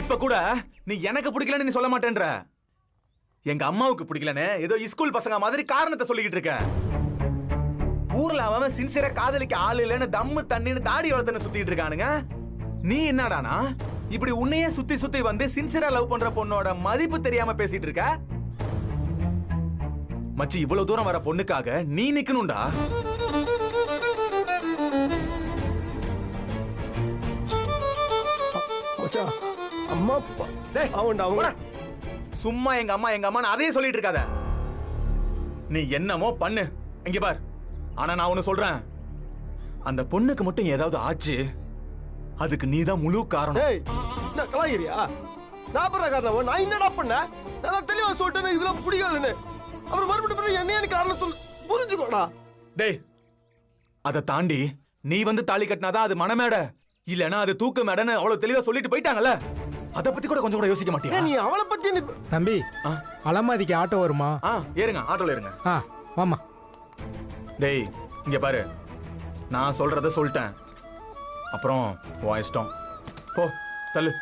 இப்ப கூட நீ எனக்கு பிடிக்கலன்னு நீ சொல்ல மாட்டேன்ற. எங்க அம்மாவுக்கு பிடிக்கலன்னு ஏதோ ஸ்கூல் பசங்க மாதிரி காரணத்தை சொல்லிக்கிட்டு இருக்க. ஊர்ல அவன் சின்சியரா காதலிக்க ஆள் இல்லைன்னு தம்மு தண்ணின்னு தாடி வளர்த்துன்னு சுத்திட்டு இருக்கானுங்க. நீ என்னடானா? இப்படி உன்னையே சுத்தி சுத்தி வந்து சின்சியரா லவ் பண்ற பொண்ணோட மதிப்பு தெரியாம பேசிட்டு இருக்க? மச்சி இவ்வளவு தூரம் வர பொண்ணுக்காக நீ நிக்கணும்டா. மச்சான் அம்மா அப்பா. டேய், அவன்டா அவங்க. சும்மா எங்க அம்மா எங்க அம்மா அதையே சொல்லிட்டு இருக்காத. நீ என்னமோ பண்ணு. இங்க பார். ஆனா நான் ஒண்ணு சொல்றேன். அந்த பொண்ணுக்கு மட்டும் ஏதாவது ஆச்சு அதுக்கு நீதான் முழு காரணம். டேய் என்ன கலாகிரியா நான் அப்புறம் காரணம்? நான் என்னடா பண்ணேன் நான் தான் தெளிவா சொல்லிட்டேன் இதெல்லாம் பிடிக்காதுன்னு. அப்புறம் மறுபடியும் பிறகு என்ன எனக்கு காரணம் சொல்லு. புரிஞ்சுக்கோடா. டேய் அதை தாண்டி நீ வந்து தாலி கட்டினாதான் அது மனமேட. இல்லனா அது தூக்கு மேடன்னு அவ்வளவு தெளிவா சொல்லிட்டு போயிட்டாங்கல்ல. அத பத்தி கூட கொஞ்சம் கூட யோசிக்க மாட்டியா? நீ அவளை பத்தி தம்பி ஆ. அலமாதிக்கு ஆட்டோ வருமா? ஆ ஏறுங்க ஆட்டோல இருங்க ஆ வாமா டேய் இங்க பாரு. நான் சொல்றத சொல்லிட்டேன். அப்புறம் உன் இஷ்டம். போ தள்ளு.